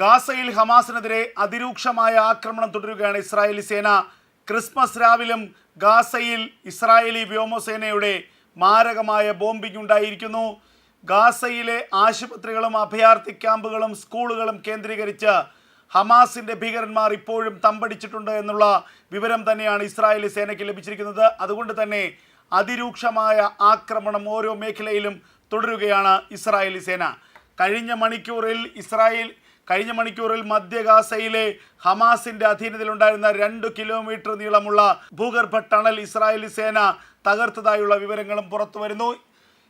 ഗാസയിൽ ഹമാസിനെതിരെ അതിരൂക്ഷമായ ആക്രമണം തുടരുകയാണ് ഇസ്രായേലി സേന. ക്രിസ്മസ് രാവിലും ഗാസയിൽ ഇസ്രായേലി വ്യോമസേനയുടെ മാരകമായ ബോംബിംഗ് ഉണ്ടായിരിക്കുന്നു. ഗാസയിലെ ആശുപത്രികളും അഭയാർത്ഥി ക്യാമ്പുകളും സ്കൂളുകളും കേന്ദ്രീകരിച്ച് ഹമാസിന്റെ ഭീകരന്മാർ ഇപ്പോഴും തമ്പടിച്ചിട്ടുണ്ട് എന്നുള്ള വിവരം തന്നെയാണ് ഇസ്രായേലി സേനയ്ക്ക് ലഭിച്ചിരിക്കുന്നത്. അതുകൊണ്ട് തന്നെ അതിരൂക്ഷമായ ആക്രമണം ഓരോ മേഖലയിലും തുടരുകയാണ് ഇസ്രായേലി സേന. കഴിഞ്ഞ മണിക്കൂറിൽ ഇസ്രായേൽ കഴിഞ്ഞ മണിക്കൂറിൽ മധ്യ ഗാസയിലെ ഹമാസിന്റെ അധീനതയിലുണ്ടായിരുന്ന രണ്ട് കിലോമീറ്റർ നീളമുള്ള ഭൂഗർഭ ടണൽ ഇസ്രായേലി സേന തകർത്തതായുള്ള വിവരങ്ങളും പുറത്തു വരുന്നു.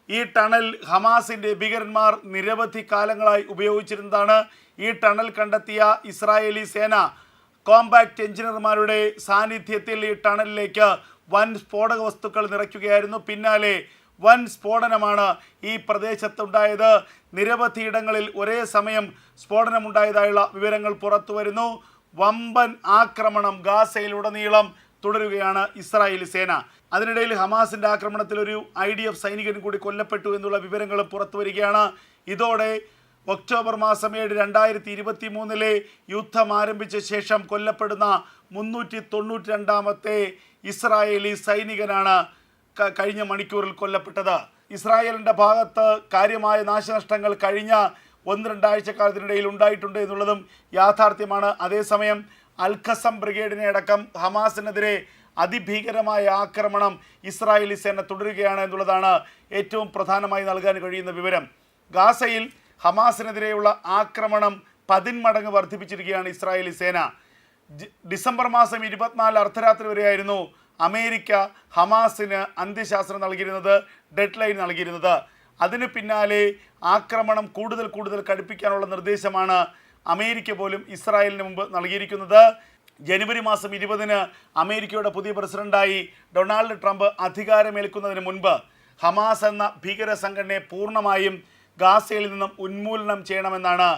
ഈ ടണൽ ഹമാസിന്റെ ഭീകരന്മാർ നിരവധി കാലങ്ങളായി ഉപയോഗിച്ചിരുന്നതാണ്. ഈ ടണൽ കണ്ടെത്തിയ ഇസ്രായേലി സേന കോമ്പാക്ട് എഞ്ചിനീയർമാരുടെ സാന്നിധ്യത്തിൽ ഈ ടണലിലേക്ക് വൻ സ്ഫോടക വസ്തുക്കൾ നിറയ്ക്കുകയായിരുന്നു. പിന്നാലെ വൻ സ്ഫോടനമാണ് ഈ പ്രദേശത്തുണ്ടായത്. നിരവധി ഇടങ്ങളിൽ ഒരേ സമയം സ്ഫോടനമുണ്ടായതായുള്ള വിവരങ്ങൾ പുറത്തു വരുന്നു. വമ്പൻ ആക്രമണം ഗാസയിലുടനീളം തുടരുകയാണ് ഇസ്രായേൽ സേന. അതിനിടയിൽ ഹമാസിന്റെ ആക്രമണത്തിൽ ഒരു ഐ ഡി എഫ് സൈനികൻ കൂടി കൊല്ലപ്പെട്ടു എന്നുള്ള വിവരങ്ങൾ പുറത്തു വരികയാണ്. ഇതോടെ ഒക്ടോബർ മാസം ഏഴ് രണ്ടായിരത്തി ഇരുപത്തി മൂന്നിലെ യുദ്ധം ആരംഭിച്ച ശേഷം കൊല്ലപ്പെടുന്ന മുന്നൂറ്റി തൊണ്ണൂറ്റി രണ്ടാമത്തെ ഇസ്രായേലി സൈനികനാണ് കഴിഞ്ഞ മണിക്കൂറിൽ കൊല്ലപ്പെട്ടത്. ഇസ്രായേലിന്റെ ഭാഗത്ത് കാര്യമായ നാശനഷ്ടങ്ങൾ കഴിഞ്ഞ ഒന്ന് രണ്ടാഴ്ച കാലത്തിനിടയിൽ ഉണ്ടായിട്ടുണ്ട് എന്നുള്ളതും യാഥാർത്ഥ്യമാണ്. അതേസമയം അൽഖസം ബ്രിഗേഡിനെ അടക്കം ഹമാസിനെതിരെ അതിഭീകരമായ ആക്രമണം ഇസ്രായേലി സേന തുടരുകയാണ് എന്നുള്ളതാണ് ഏറ്റവും പ്രധാനമായി നൽകാൻ കഴിയുന്ന വിവരം. ഗാസയിൽ ഹമാസിനെതിരെയുള്ള ആക്രമണം പതിന്മടങ്ങ് വർദ്ധിപ്പിച്ചിരിക്കുകയാണ് ഇസ്രായേലി സേന. ഡിസംബർ മാസം ഇരുപത്തിനാല് അർദ്ധരാത്രി വരെയായിരുന്നു അമേരിക്ക ഹമാസിന് അന്ത്യശാസ്ത്രം നൽകിയിരുന്നത് ഡെഡ് ലൈൻ നൽകിയിരുന്നത്. അതിന് പിന്നാലെ ആക്രമണം കൂടുതൽ കൂടുതൽ കടുപ്പിക്കാനുള്ള നിർദ്ദേശമാണ് അമേരിക്ക പോലും ഇസ്രായേലിന് മുമ്പ് നൽകിയിരിക്കുന്നത്. ജനുവരി മാസം ഇരുപതിന് അമേരിക്കയുടെ പുതിയ പ്രസിഡന്റായി ഡൊണാൾഡ് ട്രംപ് അധികാരമേൽക്കുന്നതിന് മുൻപ് ഹമാസ് എന്ന ഭീകര സംഘടനയെ പൂർണമായും ഗാസയിൽ നിന്നും ഉന്മൂലനം ചെയ്യണമെന്നാണ്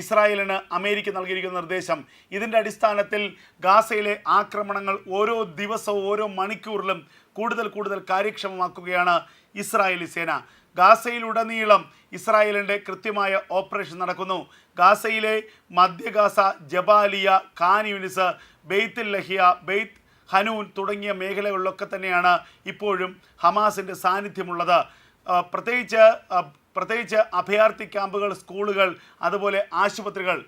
ഇസ്രായേലിന് അമേരിക്ക നൽകിയിരിക്കുന്ന നിർദ്ദേശം. ഇതിന്റെ അടിസ്ഥാനത്തിൽ ഗാസയിലെ ആക്രമണങ്ങൾ ഓരോ ദിവസവും ഓരോ മണിക്കൂറിലും കൂടുതൽ കൂടുതൽ കാര്യക്ഷമമാക്കുകയാണ് ഇസ്രായേലി സേന. ഗാസയിലുടനീളം ഇസ്രായേലിന്റെ കൃത്യമായ ഓപ്പറേഷൻ നടക്കുന്നു. ഗാസയിലെ മധ്യ Gaza Jabalia Khan Yunis Beit Lahia Beit Hanoun തുടങ്ങിയ മേഖലകളിലൊക്കെ തന്നെയാണ് ഇപ്പോഴും ഹമാസിന്റെ സാന്നിധ്യമുള്ളത്. പ്രത്യേകിച്ച് പ്രത്യേകിച്ച് അഭയാർത്ഥി ക്യാമ്പുകൾ സ്കൂളുകൾ അതുപോലെ ആശുപത്രികൾ.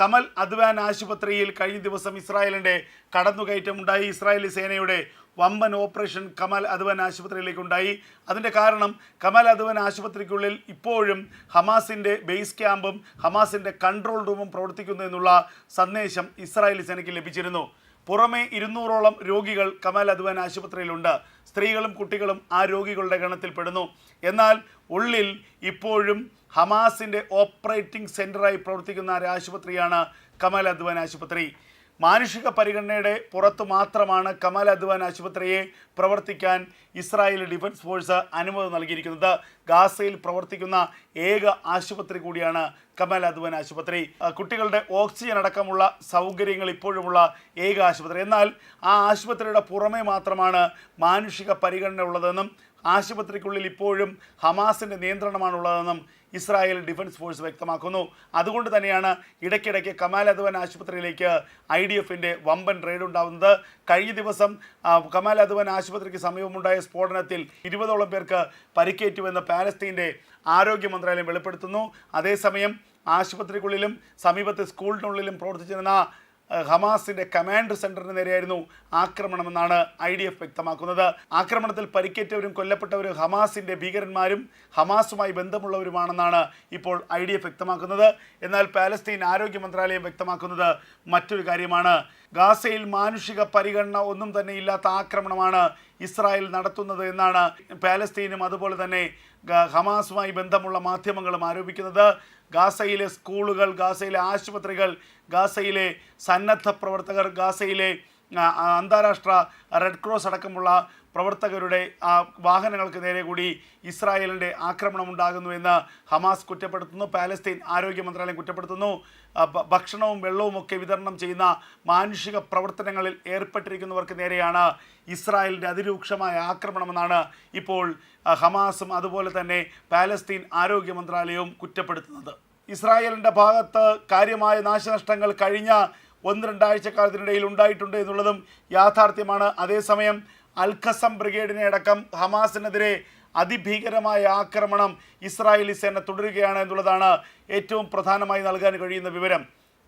കമൽ അദ്വാൻ ആശുപത്രിയിൽ കഴിഞ്ഞ ദിവസം ഇസ്രായേലിന്റെ കടന്നുകയറ്റമുണ്ടായി. ഇസ്രായേലി സേനയുടെ വമ്പൻ ഓപ്പറേഷൻ കമൽ അദ്വാൻ ആശുപത്രിയിലേക്കുണ്ടായി. അതിന്റെ കാരണം കമൽ അദ്വാൻ ആശുപത്രിക്കുള്ളിൽ ഇപ്പോഴും ഹമാസിന്റെ ബേസ് ക്യാമ്പും ഹമാസിന്റെ കൺട്രോൾ റൂമും പ്രവർത്തിക്കുന്നു എന്നുള്ള സന്ദേശം ഇസ്രായേലി സേനയ്ക്ക് ലഭിച്ചിരുന്നു. പുറമെ ഇരുന്നൂറോളം രോഗികൾ കമൽ അദ്വാൻ ആശുപത്രിയിലുണ്ട്. സ്ത്രീകളും കുട്ടികളും ആ രോഗികളുടെ ഗണത്തിൽപ്പെടുന്നു. എന്നാൽ ഉള്ളിൽ ഇപ്പോഴും ഹമാസിന്റെ ഓപ്പറേറ്റിംഗ് സെന്ററായി പ്രവർത്തിക്കുന്ന ഒരു ആശുപത്രിയാണ് കമൽ അദ്വാൻ ആശുപത്രി. മാനുഷിക പരിഗണനയുടെ പുറത്തു മാത്രമാണ് കമാൽ അദ്വാൻ ആശുപത്രിയെ പ്രവർത്തിക്കാൻ ഇസ്രായേൽ ഡിഫൻസ് ഫോഴ്സ് അനുമതി നൽകിയിരിക്കുന്നത്. ഗാസയിൽ പ്രവർത്തിക്കുന്ന ഏക ആശുപത്രി കൂടിയാണ് കമൽ അദ്വൻ ആശുപത്രി. കുട്ടികളുടെ ഓക്സിജൻ അടക്കമുള്ള സൗകര്യങ്ങൾ ഇപ്പോഴുമുള്ള ഏക ആശുപത്രി. എന്നാൽ ആ ആശുപത്രിയുടെ പുറമേ മാത്രമാണ് മാനുഷിക പരിഗണന ഉള്ളതെന്നും ആശുപത്രിക്കുള്ളിൽ ഇപ്പോഴും ഹമാസിന്റെ നിയന്ത്രണമാണുള്ളതെന്നും ഇസ്രായേൽ ഡിഫൻസ് ഫോഴ്സ് വ്യക്തമാക്കുന്നു. അതുകൊണ്ട് തന്നെയാണ് ഇടയ്ക്കിടയ്ക്ക് കമാൽ അദ്വാൻ ആശുപത്രിയിലേക്ക് ഐ ഡി എഫിന്റെ വമ്പൻ റെയ്ഡ് ഉണ്ടാകുന്നത് കഴിഞ്ഞ ദിവസം കമാൽ അദ്വാൻ ആശുപത്രിക്ക് സമീപമുണ്ടായ സ്ഫോടനത്തിൽ ഇരുപതോളം പേർക്ക് പരിക്കേറ്റുവെന്ന് പാലസ്തീന്റെ ആരോഗ്യ മന്ത്രാലയം വെളിപ്പെടുത്തുന്നു. അതേസമയം ആശുപത്രിക്കുള്ളിലും സമീപത്തെ സ്കൂളിനുള്ളിലും പ്രവർത്തിച്ചിരുന്ന ഹമാസിന്റെ കമാൻഡ് സെന്ററിന് നേരെയായിരുന്നു ആക്രമണമെന്നാണ് ഐ ഡി എഫ് വ്യക്തമാക്കുന്നത്. ആക്രമണത്തിൽ പരിക്കേറ്റവരും കൊല്ലപ്പെട്ടവരും ഹമാസിന്റെ ഭീകരന്മാരും ഹമാസുമായി ബന്ധമുള്ളവരുമാണെന്നാണ് ഇപ്പോൾ ഐ ഡി എഫ് വ്യക്തമാക്കുന്നത്. എന്നാൽ പാലസ്തീൻ ആരോഗ്യ മന്ത്രാലയം വ്യക്തമാക്കുന്നത് മറ്റൊരു കാര്യമാണ്. ഗാസയിൽ മാനുഷിക പരിഗണന ഒന്നും തന്നെ ഇല്ലാത്ത ആക്രമണമാണ് ഇസ്രായേൽ നടത്തുന്നത് എന്നാണ് പാലസ്തീനും അതുപോലെ തന്നെ ഹമാസുമായി ബന്ധമുള്ള മാധ്യമങ്ങളും ആരോപിക്കുന്നത്. ഗാസയിലെ സ്കൂളുകൾ ഗാസയിലെ ആശുപത്രികൾ ഗാസയിലെ സന്നദ്ധ പ്രവർത്തകർ ഗാസയിലെ അന്താരാഷ്ട്ര റെഡ് ക്രോസ് അടക്കമുള്ള പ്രവർത്തകരുടെ വാഹനങ്ങൾക്ക് നേരെ കൂടി ഇസ്രായേലിന്റെ ആക്രമണം ഉണ്ടാകുന്നു എന്ന് ഹമാസ് കുറ്റപ്പെടുത്തുന്നു. പാലസ്തീൻ ആരോഗ്യ മന്ത്രാലയം കുറ്റപ്പെടുത്തുന്നു. ഭക്ഷണവും വെള്ളവും ഒക്കെ വിതരണം ചെയ്യുന്ന മാനുഷിക പ്രവർത്തനങ്ങളിൽ ഏർപ്പെട്ടിരിക്കുന്നവർക്ക് നേരെയാണ് ഇസ്രായേലിന്റെ അതിരൂക്ഷമായ ആക്രമണമെന്നാണ് ഇപ്പോൾ ഹമാസും അതുപോലെ തന്നെ പാലസ്തീൻ ആരോഗ്യ മന്ത്രാലയവും കുറ്റപ്പെടുത്തുന്നത്. ഇസ്രായേലിന്റെ ഭാഗത്ത് കാര്യമായ നാശനഷ്ടങ്ങൾ കഴിഞ്ഞ ഒന്ന് രണ്ടാഴ്ച കാലത്തിനിടയിൽ ഉണ്ടായിട്ടുണ്ട് എന്നുള്ളതും യാഥാർത്ഥ്യമാണ്. അതേസമയം അൽഖസം ബ്രിഗേഡിനെ അടക്കം ഹമാസിനെതിരെ അതിഭീകരമായ ആക്രമണം ഇസ്രായേലി സേന തുടരുകയാണ് എന്നുള്ളതാണ് ഏറ്റവും പ്രധാനമായി നൽകാൻ കഴിയുന്ന വിവരം.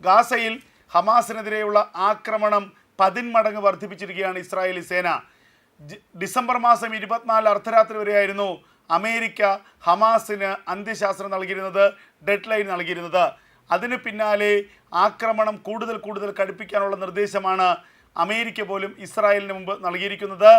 ഗാസയിൽ ഹമാസിനെതിരെയുള്ള ആക്രമണം പതിന്മടങ്ങ് വർദ്ധിപ്പിച്ചിരിക്കുകയാണ് ഇസ്രായേലി സേന. ഡിസംബർ മാസം ഇരുപത്തിനാല് അർദ്ധരാത്രി വരെയായിരുന്നു അമേരിക്ക ഹമാസിന് അന്ത്യശാസ്ത്രം നൽകിയിരുന്നത് ഡെഡ് ലൈൻ നൽകിയിരുന്നത്. അതിന് പിന്നാലെ ആക്രമണം കൂടുതൽ കൂടുതൽ കടുപ്പിക്കാനുള്ള നിർദ്ദേശമാണ് അമേരിക്ക പോലും ഇസ്രായേലിന് മുമ്പ് നൽകിയിരിക്കുന്നത്.